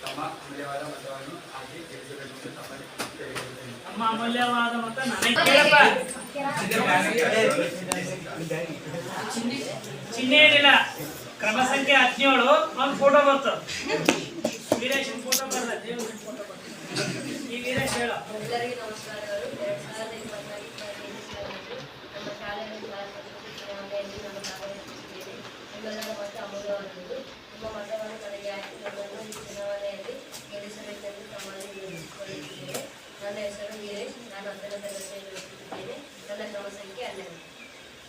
ತಮ್ಮ ಅಮೂಲ್ಯವಾದ ಮತವನ್ನು ಹಾಕಿ ನಮ್ಮ ಅಮೂಲ್ಯವಾದ ಮತ ನನಗೆ ಕ್ರಮ ಸಂಖ್ಯೆ ಹದಿನೇಳು. ಒಂದು ಫೋಟೋ ಬರ್ತು. ವೀರೇಶ್ ಫೋಟೋ ಬರ್ತದೆ ಈ ವೀರೇಶ್ ಹೇಳ. ಎಲ್ಲರಿಗೂ ಮತ ಅಮೂಲ್ಯವಾದದ್ದು ನಿಮ್ಮ ಮತವನ್ನು ನನಗೆ ಹಾಕಿ ನನ್ನನ್ನು ಈ ಚುನಾವಣೆಯಲ್ಲಿ ಗೆಲ್ಲಿಸಬೇಕೆಂದು ತಮ್ಮಲ್ಲಿ ವಿನಂತಿಸಿಕೊಳ್ಳುತ್ತಿದ್ದೇನೆ ನನ್ನ ಹೆಸರು ವೀರೇಶ್ ನಾನು ಹತ್ತನೇ ತರಗತಿಯಲ್ಲಿ ಓದುತ್ತಿದ್ದೇನೆ ನನ್ನ ಕ್ರಮ ಸಂಖ್ಯೆ ಹನ್ನೆರಡು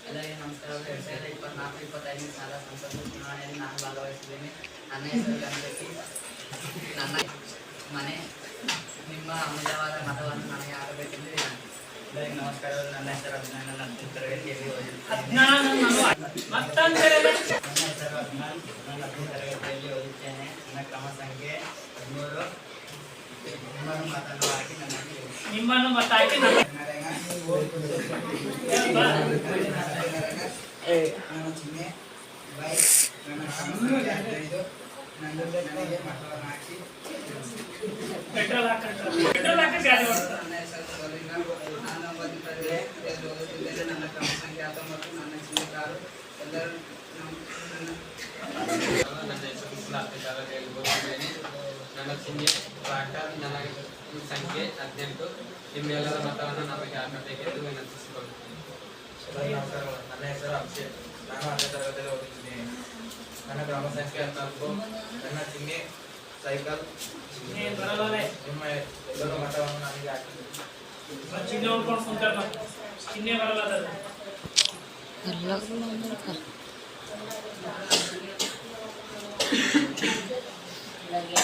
ಎಲ್ಲರಿಗೂ ನಮಸ್ಕಾರಗಳು ಎರಡು ಸಾವಿರದ ಇಪ್ಪತ್ನಾಲ್ಕು ಇಪ್ಪತ್ತೈದನೇ ಸಾಲ ಸಂಸತ್ ಚುನಾವಣೆಯಲ್ಲಿ ನಾನು ಭಾಗವಹಿಸಿದ್ದೇನೆ ನನ್ನ ಹೆಸರು ಗಣಪತಿ ನನ್ನ ಮನೆ ನಿಮ್ಮ ಅಮೂಲ್ಯವಾದ ಮತವನ್ನು ನನಗೆ ಆಗಬೇಕೆಂದು ವಿನಂತಿ ಎಲ್ಲರಿಗೂ ನಮಸ್ಕಾರಗಳು ನನ್ನ ಹೆಸರು ಅಭಿನಂದನ್ ನನ್ನ ಹತ್ತನೇ ತರಗತಿಯಲ್ಲಿ ಓದುತ್ತೇನೆ ಹದಿನಾರು ನಾನು ಮತ್ತೊಂದು ನನ್ನ ಹೆಸರು ಅಭಿನಂದ್ ನಾನು ಹತ್ತನೇ ತರಗತಿಯಲ್ಲಿ ಓದುತ್ತೇನೆ. ನನ್ನ ಕ್ರಮ ಸಂಖ್ಯೆ ಹದಿಮೂರು. ನಿಮ್ಮನ್ನು ಮತವನ್ನು ಹಾಕಿ ನನಗೆ ನಿಮ್ಮನ್ನು ಮತ ಹಾಕಿ ನಮ್ಮ ನಾನು ಚಿಹ್ನೆ ಬೈ ನನ್ನ ಕ್ರಮ ನನ್ನಲ್ಲೇ ನನ್ನ ನನಗೆ ಮತವನ್ನು ಹಾಕಿ ಪೆಟ್ರೋಲ್ ಹಾಕಂತ ಪೆಟ್ರೋಲ್ ಹಾಕಿ ಗಾಡಿ ಓಡಿಸ್ತಾರೆ ನನ್ನ ಹೆಸರು ನಾನು ಓದುತ್ತಿದ್ದೇನೆ. ನನ್ನ ಕ್ರಮ ಸಂಖ್ಯೆ ಹತ್ತೊಂಬತ್ತು. ನನ್ನ ಚಿಹ್ನೆ ಕಾರು. ಎಲ್ಲರೂ ನಮ್ಮ- ನನ್ನ ನನ್ನ ಹೆಸರು ಹತ್ತನೇ ತರಗತಿಯಲ್ಲಿ ಓದುತ್ತಿದ್ದೇನೆ ಚಿಹ್ನೆ ಟ್ರಾಕ್ಟರ್ ನನ್ನ ಸಂಖ್ಯೆ ಹದಿನೆಂಟು ನಿಮ್ಮೆಲ್ಲರ ಮತವನ್ನು ನಮಗೆ ಹಾಕಬೇಕೆಂದು ವಿನಂತಿಸಿಕೊಳ್ಳುತ್ತೇನೆ. ನನ್ನ ಹೆಸರು ಅಭಿಷೇಕ್. ನಾನು ಹತ್ತನೇ ತರಗತಿಯಲ್ಲಿ ಓದುತ್ತಿದ್ದೇನೆ. ನನ್ನ ಗ್ರಾಮ ಸಂಖ್ಯೆ ಹದಿನಾಲ್ಕು ನನ್ನ ಚಿಹ್ನೆ ಸೈಕಲ್. ನಿಮ್ಮ ಎಲ್ಲರ ಮತವನ್ನು ನನಗೆ ಹಾಕಿ ಚಿಹ್ನೆ అలాగే